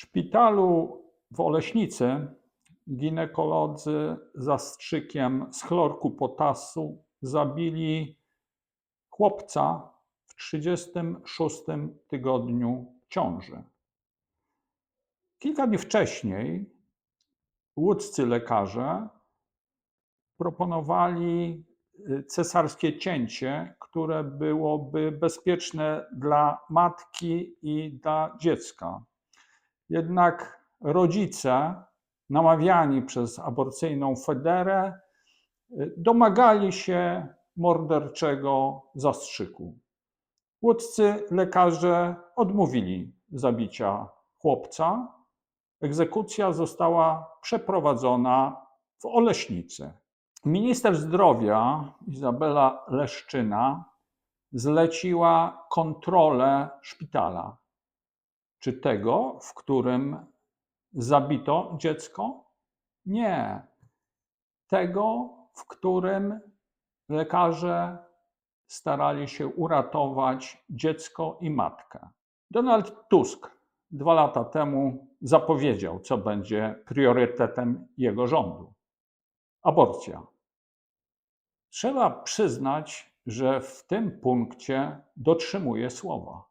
szpitalu w Oleśnicy ginekolodzy zastrzykiem z chlorku potasu zabili chłopca w 36 tygodniu ciąży. Kilka dni wcześniej łódzcy lekarze proponowali y, cesarskie cięcie, które byłoby bezpieczne dla matki i dla dziecka. Jednak rodzice, namawiani przez aborcyjną Federę, y, domagali się morderczego zastrzyku. Łódzcy lekarze odmówili zabicia chłopca. Egzekucja została przeprowadzona w Oleśnicy. Minister zdrowia Izabela Leszczyna zleciła kontrolę szpitala. Czy tego, w którym zabito dziecko? Nie. Tego, w którym lekarze starali się uratować dziecko i matkę. Donald Tusk dwa lata temu zapowiedział, co będzie priorytetem jego rządu aborcja. Trzeba przyznać, że w tym punkcie dotrzymuje słowa.